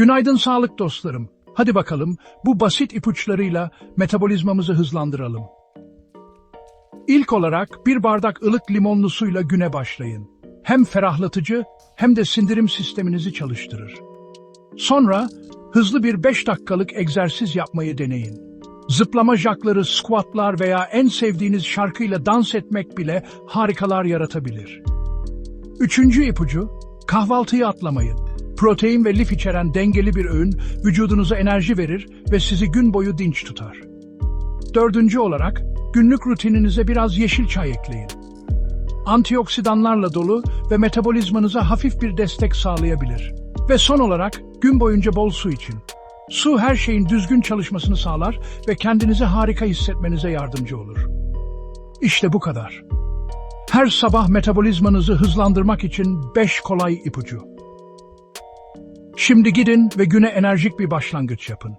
Günaydın sağlık dostlarım. Hadi bakalım bu basit ipuçlarıyla metabolizmamızı hızlandıralım. İlk olarak bir bardak ılık limonlu suyla güne başlayın. Hem ferahlatıcı hem de sindirim sisteminizi çalıştırır. Sonra hızlı bir 5 dakikalık egzersiz yapmayı deneyin. Zıplama jakları, squatlar veya en sevdiğiniz şarkıyla dans etmek bile harikalar yaratabilir. Üçüncü ipucu, kahvaltıyı atlamayın. Protein ve lif içeren dengeli bir öğün vücudunuza enerji verir ve sizi gün boyu dinç tutar. Dördüncü olarak günlük rutininize biraz yeşil çay ekleyin. Antioksidanlarla dolu ve metabolizmanıza hafif bir destek sağlayabilir. Ve son olarak gün boyunca bol su için. Su her şeyin düzgün çalışmasını sağlar ve kendinizi harika hissetmenize yardımcı olur. İşte bu kadar. Her sabah metabolizmanızı hızlandırmak için 5 kolay ipucu. Şimdi gidin ve güne enerjik bir başlangıç yapın.